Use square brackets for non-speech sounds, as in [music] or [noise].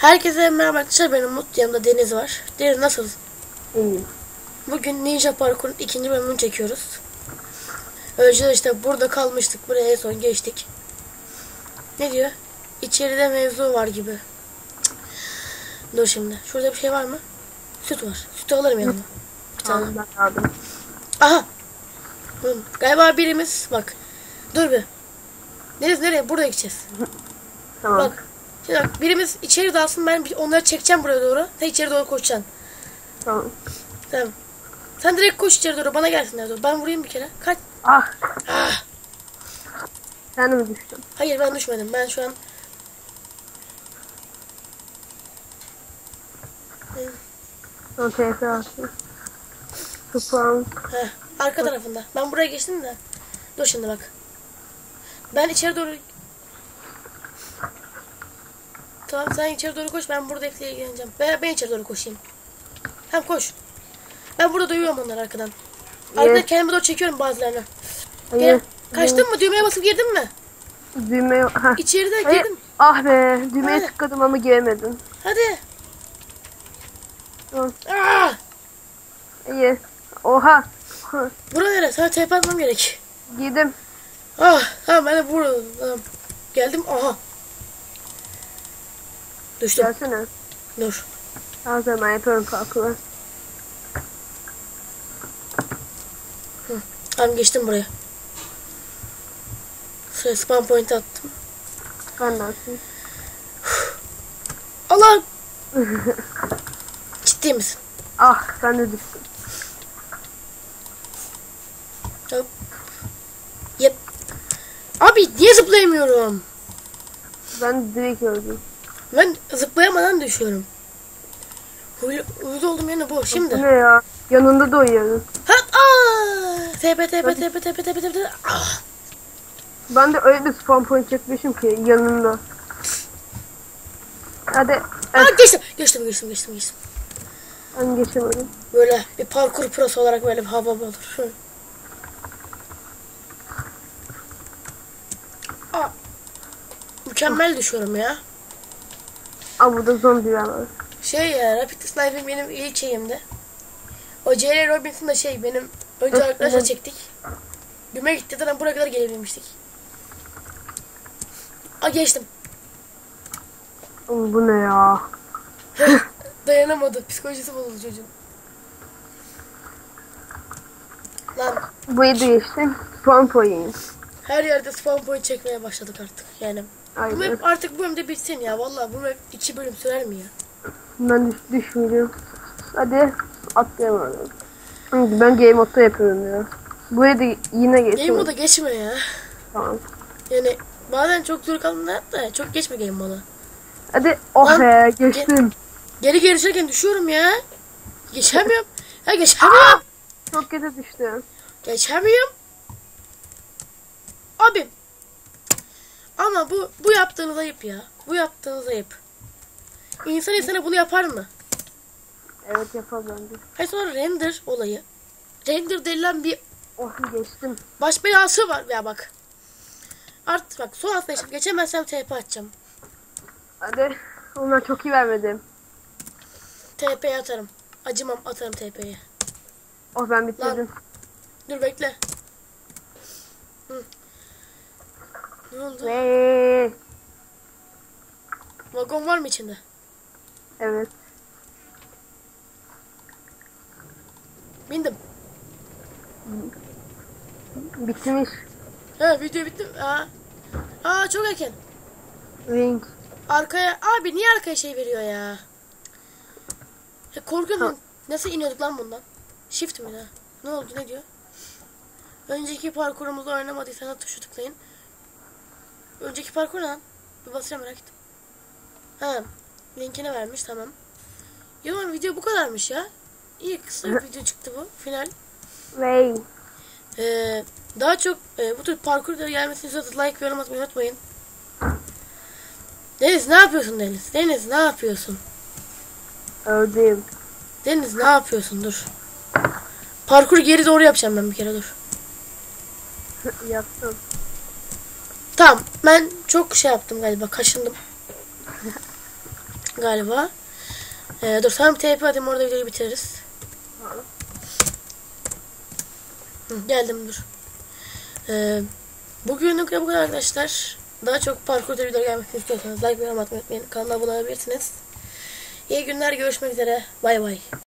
Herkese merhaba arkadaşlar benim Umut yanımda Deniz var. Deniz nasılsın? İyi. Bugün Ninja Parkur'un ikinci bölümünü çekiyoruz. Önce işte burada kalmıştık. Buraya en son geçtik. Ne diyor? İçeride mevzu var gibi. Cık. Dur şimdi. Şurada bir şey var mı? Süt var. Sütü alırım yanıma. Bir tane. Tamam ben aldım. Aha. Hı, Galiba birimiz bak. Dur bir. Deniz nereye? Buraya gideceğiz. Tamam. Bak. Şimdi bak birimiz içeri dalsın ben onları çekeceğim buraya doğru. Sen içeri doğru koşacaksın. Tamam. Tamam. Sen direkt koş içeri doğru bana gelsinler doğru. Ben vurayım bir kere. Kaç. Ah Ah. sen mi düştün? Hayır ben düşmedim. Ben şu an attım. Kupam. heh, arka tarafında. Ben buraya geçtim de. Dur şimdi bak. Ben içeri doğru Tamam sen içeri doğru koş. Ben burada hepsiyle ilgileneceğim. Ben, ben içeri doğru koşayım. Tamam koş. Ben burada duyuyorum onları arkadan. Arkadan kendime doğru çekiyorum bazılarını. Gel. Kaçtın mı? Düğmeye basıp girdin mi? Düğme. Ha. İçeride Hayır. girdim. Ah be. Düğmeye Hadi. tıkladım ama giremedim. Hadi. Tamam. Ah! İyi. Oha. Ha, Bura nere? Sana TP atmam gerek. Girdim. Ah, tamam ben de burada. Tamam. Geldim. Aha. Düştüm. Gelsene. Dur. Tamam tamam yapıyorum parkuru. Tamam geçtim buraya. Şuraya spam point attım. Ben de. Allah! [laughs] Ciddi misin? Ah ben de düştüm. Hop. Yep. Abi niye zıplayamıyorum? Ben direkt öldüm. Ben zıplayamadan düşüyorum. Huylu, huylu oldum yani bu. Şimdi. ne ya? Yanında da uyuyorum. Ha, aa! TP TP TP TP TP TP Ah! Ben de öyle bir spawn point çekmişim ki yanında. Hadi. Aa, geçtim. Geçtim geçtim geçtim geçtim. ben geçemedim. Böyle bir parkur prosu olarak böyle bir hava olur. Aa, mükemmel düşüyorum ya. Aa burada zombiler var. Şey ya Rapid Sniper benim ilk şeyimdi. O J.L. Robinson da şey benim önce arkadaşlar çektik. Güme gitti zaten buraya kadar gelebilmiştik. Aa geçtim. Oğlum bu ne ya? [laughs] Dayanamadı. Psikolojisi bozuldu çocuğun. Lan Burayı değiştim. Spawn point. her yerde spawn point çekmeye başladık artık yani. Bu Aynen. map artık bu bölümde bitsin ya. Vallahi bu map iki bölüm sürer mi ya? Ben düş düşmeyeceğim. Hadi atlayamadım. Hı, Ben game modda yapıyorum ya. Buraya da yine Game geçiyorum. moda geçme ya. Tamam. Yani bazen çok zor kaldığında da çok geçme game moda. Hadi oh Lan, be geçtim. Geri geri çekerken düşüyorum ya. Geçemiyorum. [laughs] Ya geçemiyorum. Çok kötü düştüm. Geçemiyorum. Abi. Ama bu bu yaptığınız ayıp ya. Bu yaptığınız ayıp. İnsan insana bunu yapar mı? Evet yapamadım. Hayır sonra render olayı. Render denilen bir Oh geçtim. baş belası var ya bak. Artık bak son hafta işte geçemezsem TP atacağım. Hadi. Onlar çok iyi vermedim. TP'ye atarım. Acımam atarım TP'ye. Oh ben bitirdim. Dur bekle. Hı. Ne oldu? Ve Vagon var mı içinde? evet. Bindim. Bitmiş. Ha video bitti. Aa. Aa çok erken. Ring. Arkaya abi niye arkaya şey veriyor ya? ya korkuyorum. Nasıl iniyorduk lan bundan? Shift mi ne? Ne oldu ne diyor? Önceki parkurumuzda oynamadıysanız tuşu tıklayın. Önceki parkur lan? Bir basacağım merak ettim. Ha, linkini vermiş tamam. Ya lan video bu kadarmış ya. İyi kısa bir video çıktı bu final. Ve Ee, daha çok e, bu tür parkurlara gelmesini istiyorsanız like ve yorum atmayı unutmayın. Deniz ne yapıyorsun Deniz? Deniz ne yapıyorsun? öldüm. Deniz ne yapıyorsun? Dur. Parkuru geri doğru yapacağım ben bir kere dur. [laughs] Yaptım. Tamam ben çok şey yaptım galiba kaşındım. galiba. Ee, dur sana bir TP atayım orada videoyu bitiririz. Hı, geldim dur. Ee, bugünlük bu kadar arkadaşlar. Daha çok parkur videoları gelmesini istiyorsanız like ve yorum atmayı unutmayın. Kanala abone olabilirsiniz. İyi günler görüşmek üzere. Bay bay.